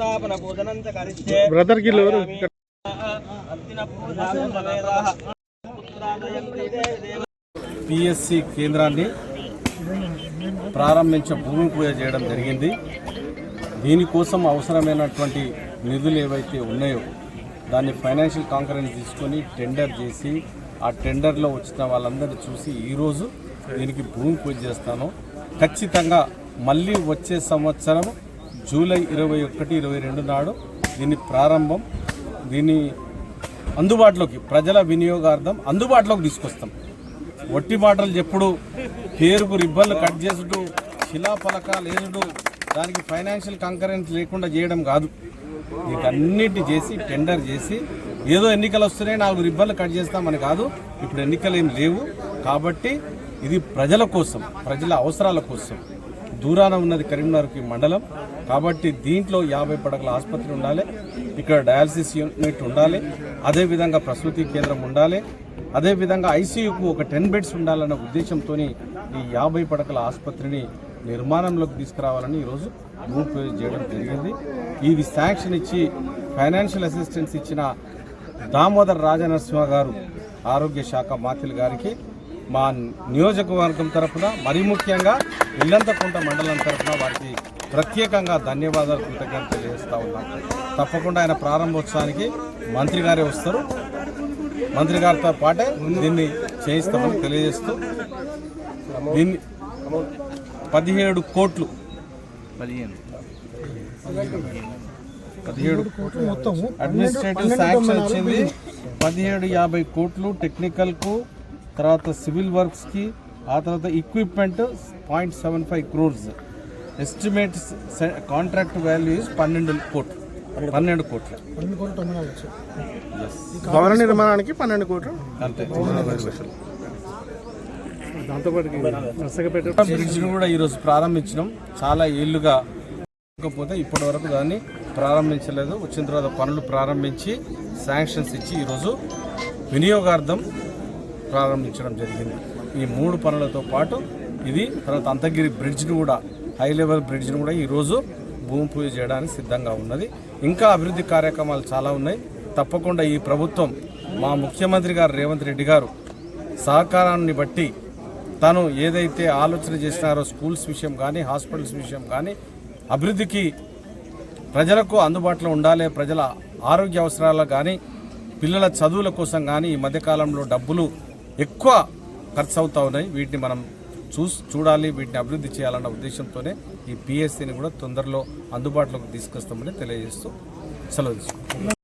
సంస్థాపన కరిష్యే బ్రదర్కి అంతిన పూజాం పిఎస్సి కేంద్రాన్ని ప్రారంభించ భూమి పూజ చేయడం జరిగింది. దీనికోసం అవసరమైనటువంటి నిధులు ఏవైతే ఉన్నాయో దాన్ని ఫైనాన్షియల్ కాంకరెన్స్ తీసుకొని టెండర్ చేసి ఆ టెండర్లో వచ్చిన వాళ్ళందరినీ చూసి ఈరోజు దీనికి భూమి పూజ చేస్తాను. ఖచ్చితంగా మళ్ళీ వచ్చే సంవత్సరం జూలై ఇరవై ఒకటి ఇరవై రెండు నాడు దీని ప్రారంభం దీన్ని అందుబాటులోకి ప్రజల వినియోగార్థం అందుబాటులోకి తీసుకొస్తాం. ఒట్టి మాటలు చెప్పుడు పేరుకు రిబ్బన్లు కట్ చేసుడు శిలాఫలకాలు వేసుడు దానికి ఫైనాన్షియల్ కంకరెన్స్ లేకుండా చేయడం కాదు. వీటన్నిటిని చేసి టెండర్ చేసి ఏదో ఎన్నికలు వస్తున్నాయి నాలుగు రిబ్బన్లు కట్ చేస్తామని కాదు ఇప్పుడు ఎన్నికలు ఏం లేవు. కాబట్టి ఇది ప్రజల కోసం ప్రజల అవసరాల కోసం. దూరాన ఉన్నది కరీంనగర్కి మండలం కాబట్టి దీంట్లో యాభై పడకల ఆసుపత్రి ఉండాలి ఇక్కడ డయాలసిస్ యూనిట్ ఉండాలి అదేవిధంగా ప్రసూతి కేంద్రం ఉండాలి అదేవిధంగా ఐసీయూకు ఒక టెన్ బెడ్స్ ఉండాలన్న ఉద్దేశంతో ఈ యాభై పడకల ఆసుపత్రిని నిర్మాణంలోకి తీసుకురావాలని ఈరోజు భూమి చేయడం జరిగింది. ఇది శాంక్షన్ ఇచ్చి ఫైనాన్షియల్ అసిస్టెన్స్ ఇచ్చిన దామోదర్ రాజనరసింహ గారు ఆరోగ్య శాఖ మాతిల్ గారికి మా నియోజకవర్గం తరఫున మరీ ముఖ్యంగా ఇల్లంతకుంట మండలం తరఫున వారికి ప్రత్యేకంగా ధన్యవాదాలు కృతజ్ఞతలు తెలియజేస్తా ఉన్నాం. తప్పకుండా ఆయన ప్రారంభోత్సవానికి మంత్రి గారే వస్తారు. మంత్రి గారితో పాటే దీన్ని చేయిస్తామని తెలియజేస్తూ దీన్ని పదిహేడు కోట్లు. పదిహేడు అడ్మినిస్ట్రేటివ్ శాంక్షన్ వచ్చింది. పదిహేడు యాభై కోట్లు టెక్నికల్కు తర్వాత సివిల్ వర్క్స్కి ఆ తర్వాత equipment point seven five crores. Estimate contract value is పన్నెండు కోట్లు. పన్నెండు కోట్లు. భవన నిర్మాణానికి పన్నెండు కోట్లు? అంతే. దాంతోపాటు బ్రిడ్జ్ను కూడా ఈరోజు ప్రారంభించడం చాలా ఏళ్ళుగా కాకపోతే ఇప్పటి వరకు దాన్ని ప్రారంభించలేదు. వచ్చిన తర్వాత పనులు ప్రారంభించి శాంక్షన్స్ ఇచ్చి ఈరోజు వినియోగార్థం ప్రారంభించడం జరిగింది. ఈ మూడు పనులతో పాటు ఇది తర్వాత అంతగిరి బ్రిడ్జ్ను కూడా హై లెవెల్ బ్రిడ్జ్ను కూడా ఈరోజు భూమి పూజ చేయడానికి సిద్ధంగా ఉన్నది. ఇంకా అభివృద్ధి కార్యక్రమాలు చాలా ఉన్నాయి. తప్పకుండా ఈ ప్రభుత్వం మా ముఖ్యమంత్రి గారు రేవంత్ రెడ్డి గారు సహకారాన్ని బట్టి తను ఏదైతే ఆలోచన చేసినారో స్కూల్స్ విషయం కానీ హాస్పిటల్స్ విషయం కానీ అభివృద్ధికి ప్రజలకు అందుబాటులో ఉండాలి. ప్రజల ఆరోగ్య అవసరాలు కానీ పిల్లల చదువుల కోసం కానీ ఈ మధ్యకాలంలో డబ్బులు ఎక్కువ ఖర్చు అవుతా ఉన్నాయి. వీటిని మనం చూస్ చూడాలి వీటిని అభివృద్ధి చేయాలన్న ఉద్దేశంతోనే ఈ పిఎస్సిని కూడా తొందరలో అందుబాటులోకి తీసుకొస్తామని తెలియజేస్తూ సెలవు తీసుకుంటాం